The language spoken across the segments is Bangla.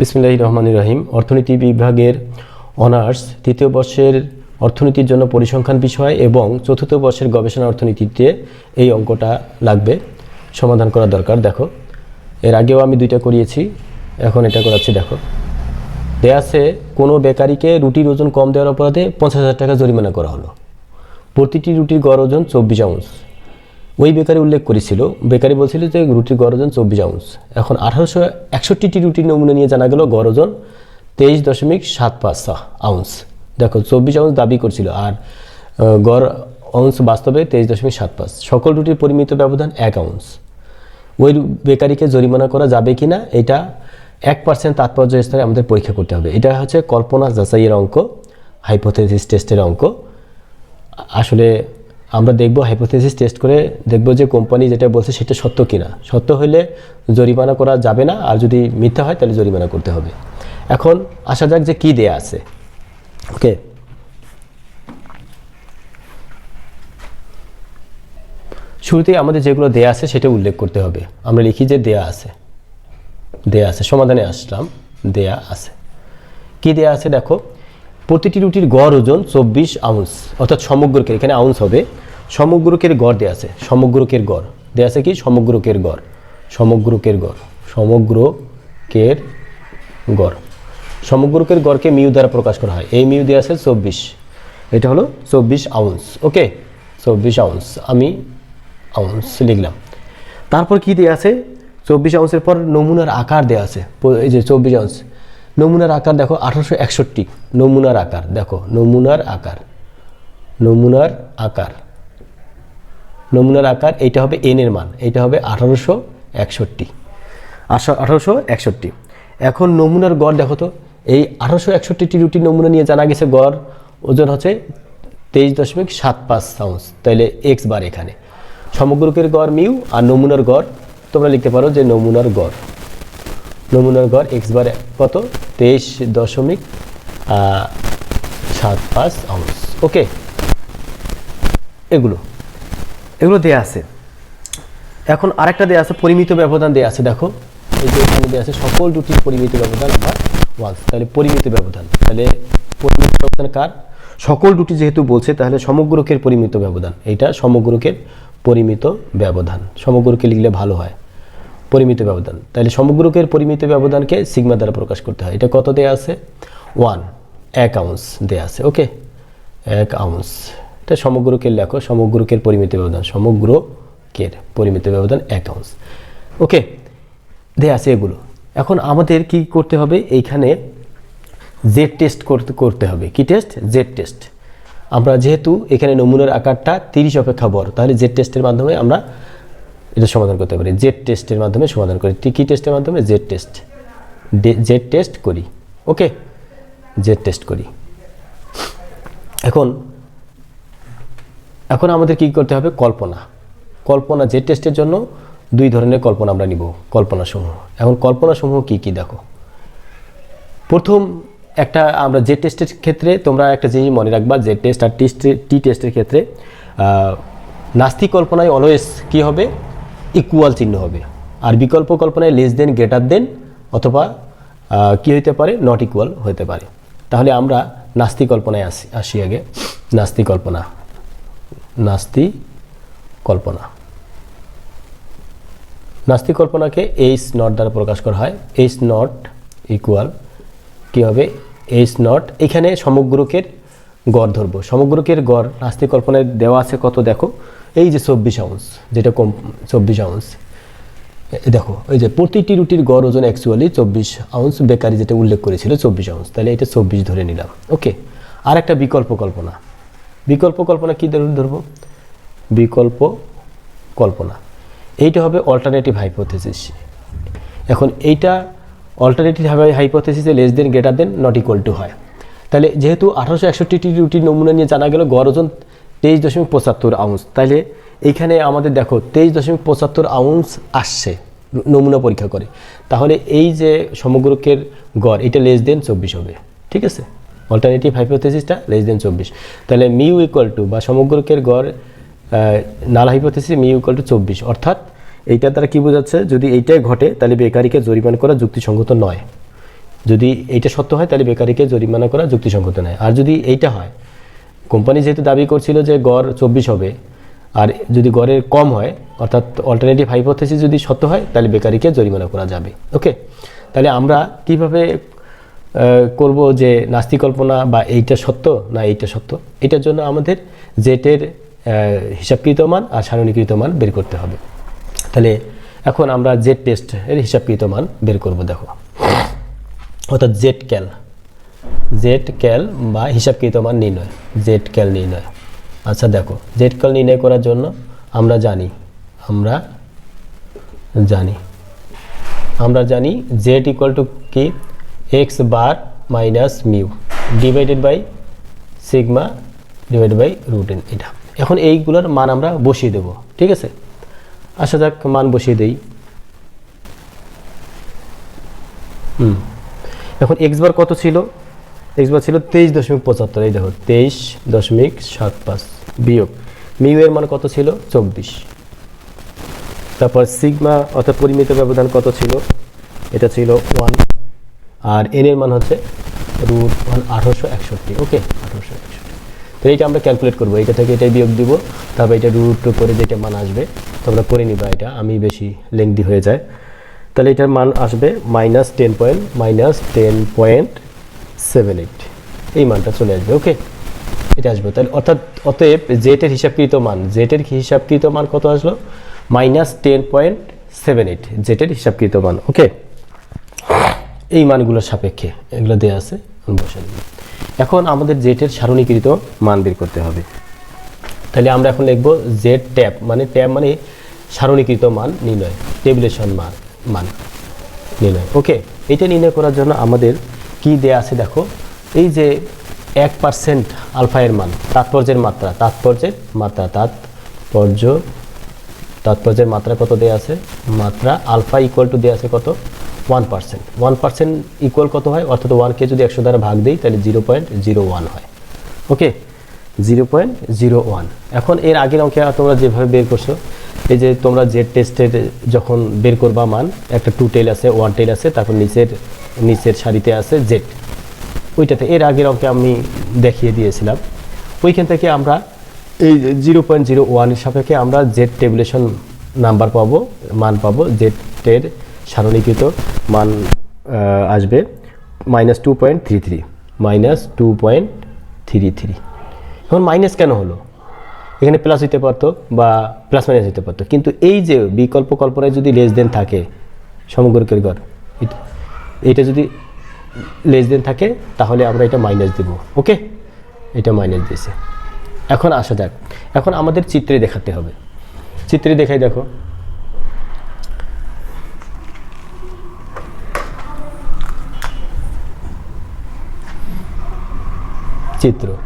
বিসমিল্লাহ রহমান রহিম। অর্থনীতি বিভাগের অনার্স তৃতীয় বর্ষের অর্থনীতির জন্য পরিসংখ্যান বিষয় এবং চতুর্থ বর্ষের গবেষণা অর্থনীতিতে এই অঙ্কটা লাগবে, সমাধান করা দরকার। দেখো, এর আগেও আমি দুইটা করিয়েছি, এখন এটা করাচ্ছি, দেখো। দেয়া আছে, কোনো বেকারিকে রুটির ওজন কম দেওয়ার অপরাধে পঞ্চাশ হাজার টাকা জরিমানা করা হলো। প্রতিটি রুটির গড় ওজন চব্বিশ আউন্স। ওই বেকারি উল্লেখ করেছিল, বেকারি বলছিল যে রুটির গড় ওজন চব্বিশ আউন্স। এখন আঠারোশো একষট্টিটি রুটির নমুনা নিয়ে জানা গেল গড় ওজন তেইশ দশমিক সাত পাঁচ আউন্স। দেখো, চব্বিশ আউন্স দাবি করছিল আর গড় আউন্স বাস্তবে তেইশ দশমিক সাত পাঁচ। সকল রুটির পরিমিত ব্যবধান এক আউন্স। ওই বেকারিকে জরিমানা করা যাবে কি না এটা এক পার্সেন্ট তাৎপর্য স্তরে আমাদের পরীক্ষা করতে হবে। এটা হচ্ছে কল্পনা যাচাইয়ের অঙ্ক, হাইপোথেসিস টেস্টের অঙ্ক। আসলে আমরা দেখব হাইপোথেসিস টেস্ট করে দেখব যে কোম্পানি যেটা বলছে সেটা সত্য কিনা। সত্য হলে জরিমানা করা যাবে না, আর যদি মিথ্যা হয় তাহলে জরিমানা করতে হবে। এখন আসা যাক যে কি দেয়া আছে। ওকে শুরুতেই আমাদের যেগুলো দেয়া আছে সেটা উল্লেখ করতে হবে। আমরা লিখি যে দেয়া আছে। দেয়া আছে, সমাধানে আসলাম। দেয়া আছে। কি দেয়া আছে দেখো? প্রতিটি রুটির গড় ওজন চব্বিশ আউন্স, অর্থাৎ সমগ্রকের, এখানে আউন্স হবে, সমগ্রকের গড় দেওয়া আছে, সমগ্রকের গড়। দেওয়া আছে কি? সমগ্রকের গড় সমগ্রকের গড় সমগ্রকের গড়। সমগ্রকের গড়কে মিউ দ্বারা প্রকাশ করা হয়। এই মিউ দেওয়া আছে চব্বিশ। এটা হলো চব্বিশ আউন্স, ওকে? চব্বিশ আউন্স, আমি আউন্স লিখলাম। তারপর কি দেওয়া আছে? চব্বিশ আউন্সের পর নমুনার আকার দেওয়া আছে, এই যে চব্বিশ আউন্স। নমুনার আকার দেখো আঠারোশো একষট্টি। নমুনার আকার, দেখো, নমুনার আকার। নমুনার আকার। নমুনার আকার, এইটা হবে এন এর মান, এইটা হবে আঠারোশো একষট্টি। আঠারোশো একষট্টি। এখন নমুনার গড় দেখো তো, এই আঠারোশো একষট্টিটি রুটির নমুনা নিয়ে জানা গেছে গড়, ওজন হচ্ছে তেইশ দশমিক সাত পাঁচ আউন্স তাইলে এক্স বার এখানে। সমগ্রকের গড় মিউ আর নমুনার গড়, তোমরা লিখতে পারো যে নমুনার গড়। নমুনার গড় এক্স বার কত? তেইশ দশমিক সাত পাঁচ আউন্স ওকে এগুলো। এগুলো দেয়া আছে। এখন আরেকটা দেয়া আছে, পরিমিত ব্যবধান দেয়া আছে, দেখো। এই যে এখানে দেয়া আছে, সকল দুটির পরিমিত ব্যবধান আমার ওয়ান তাহলে পরিমিত ব্যবধান। তাহলে পরিমিত ব্যবধান কার? সকল দুটি যেহেতু বলছে, তাহলে সমগ্রকের পরিমিত ব্যবধান। এইটা সমগ্রকের পরিমিত ব্যবধান। সমগ্রকে লিখলে ভালো হয়। পরিমিত ব্যবধান। তাহলে সমগ্রকের পরিমিত ব্যবধানকে সিগমা দ্বারা প্রকাশ করতে হয়। এটা কত দেয়া আছে? ওয়ান। এক আউন্স দেয়া আছে। ওকে? এক আউন্স। এটা সমগ্রকের লেখো, সমগ্রকের পরিমিত ব্যবধান। সমগ্রকের পরিমিত ব্যবধান এক আউন্স। ওকে? দেয়া আছে এগুলো। এখন আমাদের কি করতে হবে? এইখানে জেড টেস্ট করতে করতে হবে। কি টেস্ট জেড টেস্ট আমরা যেহেতু এখানে নমুনার আকারটা তিরিশ অপেক্ষা বড়, তাহলে জেড টেস্টের মাধ্যমে আমরা এটা সমাধান করতে পারি। জেড টেস্টের মাধ্যমে সমাধান করি। কি টেস্টের মাধ্যমে? জেড টেস্ট জেড টেস্ট করি। ওকে? জেড টেস্ট করি। এখন এখন আমাদের কি করতে হবে? কল্পনা। কল্পনা জেড টেস্টের জন্য দুই ধরনের কল্পনা আমরা নিব। কল্পনা সমূহ। এখন কল্পনা সমূহ কী, কি দেখো। প্রথম একটা আমরা জেড টেস্টের ক্ষেত্রে তোমরা একটা জিনিস মনে রাখবা জেড টেস্ট আর টেস্ট টি টেস্টের ক্ষেত্রে নাস্তিক কল্পনায় অলওয়েজ কী হবে? ইকুয়াল চিহ্ন হবে। আর বিকল্প কল্পনায় লেস দেন গ্রেটার দেন অথবা কি হতে পারে? নট ইকুয়াল হতে পারে। তাহলে আমরা নাস্তিক কল্পনায় আসি আসি আগে। নাস্তিক কল্পনা। নাস্তি কল্পনা। নাস্তিক কল্পনাকে এইচ নট দ্বারা প্রকাশ করা হয়। এইচ নট ইকুয়াল কী হবে? এইচ নট এখানে সমগ্রকের গড় ধরবো। সমগ্রকের গড় নাস্তিক কল্পনায় দেওয়া আছে কত? দেখো। এই যে চব্বিশ আউন্স, যেটা কম, চব্বিশ আউন্স দেখো, এই যে প্রতিটি রুটির গড় ওজন অ্যাকচুয়ালি চব্বিশ আউন্স, বেকারি যেটা উল্লেখ করেছিল চব্বিশ আউন্স, তাহলে এটা চব্বিশ ধরে নিলাম ওকে আর একটা বিকল্প কল্পনা বিকল্প কল্পনা কী ধরে ধরবো? বিকল্প কল্পনা, এইটা হবে অল্টারনেটিভ হাইপোথেসিস এখন এইটা alternative হাইপোথেসিসে less than greater than not equal to হয়, তাহলে যেহেতু আঠারোশো একষট্টিটি রুটির নমুনা নিয়ে জানা গেল, গড় ওজন তেইশ দশমিক পঁচাত্তর আউন্স তাহলে এইখানে আমাদের দেখো, তেইশ দশমিক পঁচাত্তর আউন্স আসছে, নমুনা পরীক্ষা করে। তাহলে এই যে সমগ্রকের গড়, এটা লেস দেন চব্বিশ হবে। ঠিক আছে? অল্টারনেটিভ হাইপোথেসিসটা লেস দেন চব্বিশ। তাহলে মিউ ইকুয়াল টু বা সমগ্রকের গড় null hypothesis mu equal to চব্বিশ। অর্থাৎ এইটা দ্বারা কী বোঝাচ্ছে, যদি এইটাই ঘটে তাহলে বেকারিকে জরিমানা করা যুক্তিসঙ্গত নয়। যদি এইটা সত্য হয় তাহলে বেকারিকে জরিমানা করা যুক্তিসঙ্গত নয়। আর যদি এইটা হয় কোম্পানি যেহেতু দাবি করছিল যে গড় চব্বিশ হবে, আর যদি গড়ের কম হয়, অর্থাৎ অল্টারনেটিভ হাইপোথেসিস যদি সত্য হয়, তাহলে বেকারিকে জরিমানা করা যাবে। ওকে তাহলে আমরা কীভাবে করব যে নাস্তি কল্পনা বা এইটা সত্য না এইটা সত্য? এটার জন্য আমাদের জেটের হিসাবকৃত মান আর সারণীকৃত মান বের করতে হবে। তাহলে এখন আমরা জেট টেস্ট এর হিসাবকৃত মান বের করব, দেখো। অর্থাৎ জেট ক্যাল জেড ক্যাল বা হিসাবকৃত মান নির্ণয়। জেড ক্যাল নির্ণয়। আচ্ছা দেখো জেড ক্যাল নির্ণয় করার জন্য আমরা জানি আমরা জানি আমরা জানি জেড ইকুয়াল টু কি? X bar minus mu divided by sigma divide by root N এটা। এখন এইগুলোর মান আমরা বসিয়ে দেব, ঠিক আছে? আসা যাক, মান বসিয়ে দেই। হুম। এখন এক্স বার কত ছিল? এক্স বার ছিল তেইশ দশমিক পঁচাত্তর, এই দেখো, তেইশ দশমিক সাত পাঁচ বিয়োগ। মিউ এর মান কত ছিল? চব্বিশ। তারপর সিগমা অর্থাৎ পরিমিত ব্যবধান কত ছিল? এটা ছিল ওয়ান। আর এন এর মান হচ্ছে রুট ওয়ান আঠারোশো একষট্টি, ওকে? আঠারোশো একষট্টি। তো এইটা আমরা ক্যালকুলেট করব। এটা থেকে এটাই বিয়োগ দিব। তারপর এটা রুট টু করে যেটা মান আসবে, তোমরা করে নিবা এটা। আমি বেশি লেংদি হয়ে যায়। তাহলে এটার মান আসবে minus ten point, minus ten point seven eight এই মানটা চলে আসবে ওকে এটা আসবে। তাহলে অর্থাৎ অতএব জেটের হিসাবকৃত মান জেটের হিসাবকৃত মান কত আসলো? Minus ten point seven eight জেটের হিসাবকৃত মান ওকে এই মানগুলোর সাপেক্ষে এগুলো দেওয়া আছে বসে এখন আমাদের জেটের সারণীকৃত মান বের করতে হবে। তাহলে আমরা এখন লিখব জেড ট্যাব মানে ট্যাব মানে সারণীকৃত মান নির্ণয় টেবুলেশন মান মান নির্ণয় ওকে এটা নির্ণয় করার জন্য আমাদের কি দেয়া আছে দেখো? এই যে এক পার্সেন্ট আলফায়ের মান, তাৎপর্যের মাত্রা তাৎপর্যের মাত্রা, তাৎপর্য, তাৎপর্যের মাত্রা কত দেয়া আছে? মাত্রা আলফা ইকুয়াল টু দেওয়া আছে কত? One percent one percent equal কত হয়? অর্থাৎ ওয়ানকে যদি একশো দ্বারা ভাগ দিই, তাহলে জিরো পয়েন্ট জিরো ওয়ান হয়। Okay zero point zero one এখন এর আগের অঙ্কে তোমরা যেভাবে বের করছ, এই যে তোমরা জেড টেস্টের যখন বের করবা মান, একটা টু টেল আছে ওয়ান টেল আছে, তারপর নিচের নিচের সারিতে আছে জেড ওইটাতে, এর আগের অঙ্কে আমি দেখিয়ে দিয়েছিলাম। ওইখান থেকে আমরা এই জিরো পয়েন্ট জিরো ওয়ানের সাপেক্ষে আমরা জেড টেবুলেশন নাম্বার পাবো, মান পাবো। জেডের সারণীকৃত মান আসবে minus two point three three. Minus two point three three. এখন মাইনাস কেন হলো? এখানে প্লাস হইতে পারতো বা প্লাস মাইনাস হইতে পারতো। কিন্তু এই যে বিকল্প কল্পনায় যদি লেস দেন থাকে, সমগ্রকের গড় এটা- যদি লেস দেন থাকে, তাহলে আমরা এটা মাইনাস দেব। ওকে এটা মাইনাস দিয়েছে। এখন আসা যাক। এখন আমাদের চিত্রে দেখাতে হবে। চিত্রে দেখাই দেখো। চিত্র।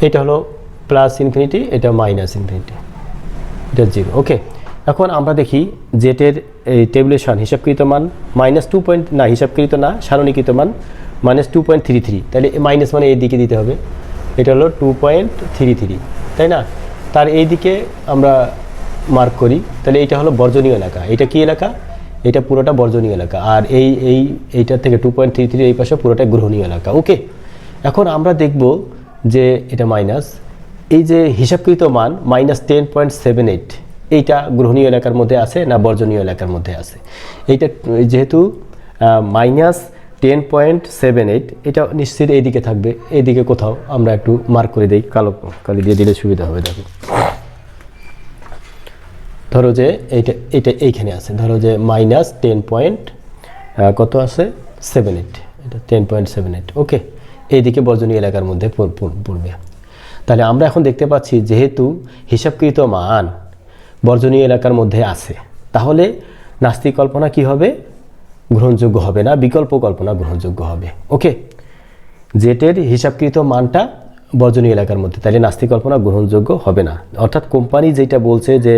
এটা হলো প্লাস ইনফিনিটি এটা মাইনাস ইনফিনিটি এটা জিরো ওকে এখন আমরা দেখি জেটের এই টেবুলেশন হিসাবকৃত মান মাইনাস টু পয়েন্ট না, হিসাবকৃত না, সারণীকৃত মান minus two point three three তাহলে মাইনাস মানে এই দিকে দিতে হবে। এটা হলো টু পয়েন্ট থ্রি থ্রি তাই না? তার এই দিকে আমরা মার্ক করি। তাহলে এটা হলো বর্জনীয় এলাকা। এটা কি এলাকা? এটা পুরোটা বর্জনীয় এলাকা। আর এই এই, এইটার থেকে টু পয়েন্ট থ্রি থ্রি এই পাশে পুরোটা গ্রহণীয় এলাকা। ওকে এখন আমরা দেখব যে এটা মাইনাস এই যে হিসাবকৃত মান minus ten point seven eight, এইটা গ্রহণীয় এলাকার মধ্যে আছে না বর্জনীয় এলাকার মধ্যে আছে? এইটা, যেহেতু minus ten point seven eight, এটা নিশ্চিত এইদিকে থাকবে। এইদিকে কোথাও আমরা একটু মার্ক করে দিই, কালো কালি দিয়ে দিলে সুবিধা হবে, দেখো। ধরো যে এইটা এটা এইখানে আছে। ধরো যে মাইনাস টেন পয়েন্ট কত আছে? Seven eight. এটা ten point seven eight. Okay, এইদিকে বর্জনীয় এলাকার মধ্যে পড়- পড়- পড়বে। তাহলে আমরা এখন দেখতে পাচ্ছি যেহেতু হিসাবকৃত মান বর্জনীয় এলাকার মধ্যে আছে, তাহলে নাস্তিক কল্পনা কি হবে? গ্রহণযোগ্য হবে না, বিকল্প কল্পনা গ্রহণযোগ্য হবে। ওকে? জেটের হিসাবকৃত মানটা বর্জনীয় এলাকার মধ্যে, তাহলে নাস্তিক কল্পনা গ্রহণযোগ্য হবে না। অর্থাৎ কোম্পানি যেটা বলছে যে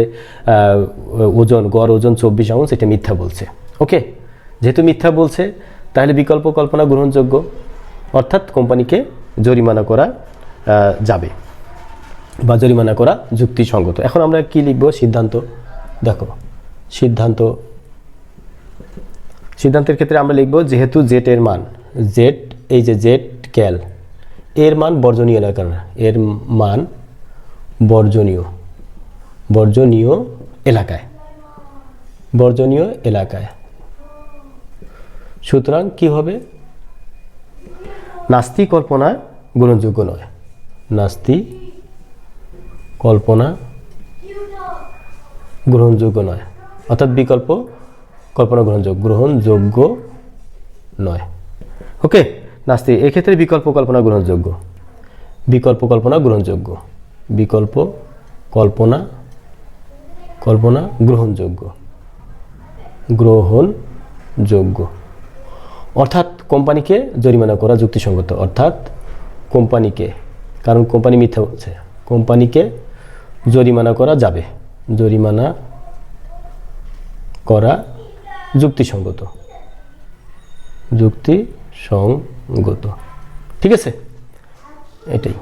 ওজন, গড় ওজন চব্বিশ আউন্স, এটা মিথ্যা বলছে। ওকে? যেহেতু মিথ্যা বলছে, তাহলে বিকল্প কল্পনা গ্রহণযোগ্য। অর্থাৎ কোম্পানিকে জরিমানা করা যাবে বা জরিমানা করা যুক্তিসঙ্গত। এখন আমরা কি লিখব? সিদ্ধান্ত। দেখো, সিদ্ধান্ত। সিদ্ধান্তের ক্ষেত্রে আমরা লিখব, যেহেতু জেট এর মান জেট এই যে জেট ক্যাল এর মান বর্জনীয় এলাকার এর মান বর্জনীয় বর্জনীয় এলাকায় বর্জনীয় এলাকায়। সুতরাং কি হবে? নাস্তি কল্পনা গ্রহণযোগ্য নয়। নাস্তি, কল্পনা, গ্রহণযোগ্য নয়। অর্থাৎ বিকল্প, কল্পনা, গ্রহণযোগ্য গ্রহণযোগ্য নয়। ওকে, নাস্তি, এক্ষেত্রে বিকল্প, কল্পনা, গ্রহণযোগ্য। বিকল্প, কল্পনা, গ্রহণযোগ্য। বিকল্প, কল্পনা কল্পনা, গ্রহণযোগ্য। গ্রহণযোগ্য। অর্থাৎ কোম্পানিকে জরিমানা করা যুক্তিসঙ্গত। অর্থাৎ কোম্পানিকে কারণ কোম্পানি মিথ্যা বলছে। কোম্পানিকে জরিমানা করা যাবে। জরিমানা করা যুক্তিসঙ্গত। যুক্তিসঙ্গত। ঠিক আছে? এটাই।